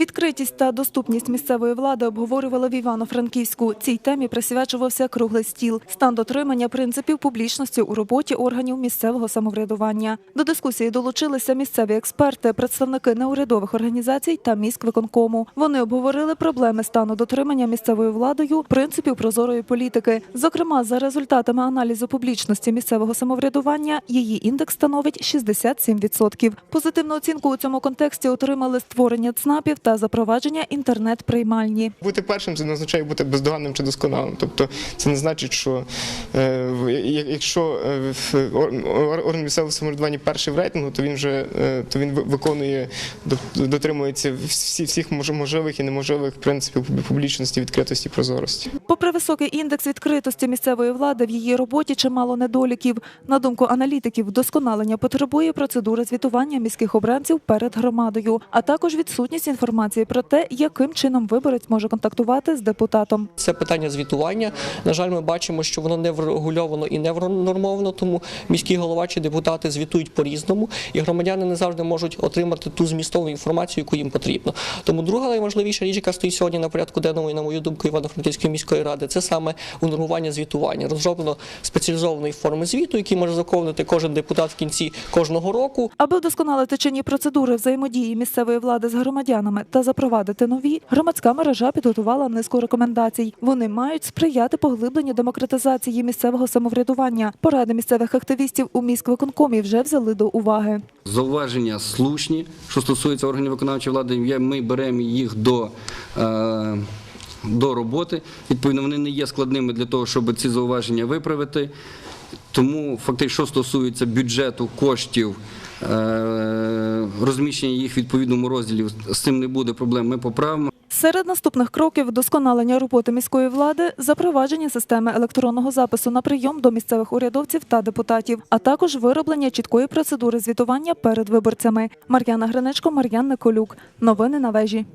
Відкритість та доступність місцевої влади обговорювали в Івано-Франківську. Цій темі присвячувався круглий стіл, стан дотримання принципів публічності у роботі органів місцевого самоврядування. До дискусії долучилися місцеві експерти, представники неурядових організацій та міськвиконкому. Вони обговорили проблеми стану дотримання місцевою владою принципів прозорої політики. Зокрема, за результатами аналізу публічності місцевого самоврядування, її індекс становить 67%. Позитивну оцінку у цьому контексті отримали створення ЦНАПів та запровадження інтернет-приймальні. Бути першим це не означає бути бездоганним чи досконалим. Тобто це не значить, що якщо е, в- ор- ор- орган місцевого самоврядування перший в рейтингу, то він вже е, то він ви- виконує до- дотримується всі, всіх мож- можливих і неможливих принципів публічності, відкритості, прозорості. Попри високий індекс відкритості місцевої влади, в її роботі чимало недоліків. На думку аналітиків, вдосконалення потребує процедури звітування міських обранців перед громадою, а також відсутність інформації про те, яким чином виборець може контактувати з депутатом. Це питання звітування. На жаль, ми бачимо, що воно не врегульовано і не нормовано, тому міський голова чи депутати звітують по-різному, і громадяни не завжди можуть отримати ту змістовну інформацію, яку їм потрібно. Тому друга найважливіша річ, яка стоїть сьогодні на порядку денному, і на мою думку, Івано-Франківської міської ради, це саме унормування звітування. Розроблено спеціалізованої форми звіту, який може заповнити кожен депутат в кінці кожного року. Аби вдосконалити чинні процедури взаємодії місцевої влади з громадянами та запровадити нові, громадська мережа підготувала низку рекомендацій. Вони мають сприяти поглибленню демократизації місцевого самоврядування. Поради місцевих активістів у міськвиконкомі вже взяли до уваги. Зауваження слушні, що стосується органів виконавчої влади, ми беремо їх до, е, до роботи. Відповідно, вони не є складними для того, щоб ці зауваження виправити. Тому фактично, що стосується бюджету, коштів, е, розміщення їх в відповідному розділі, з цим не буде проблем, ми поправимо. Серед наступних кроків вдосконалення роботи міської влади, запровадження системи електронного запису на прийом до місцевих урядовців та депутатів, а також вироблення чіткої процедури звітування перед виборцями. Мар'яна Гринечко, Мар'ян Николюк. Новини на вежі.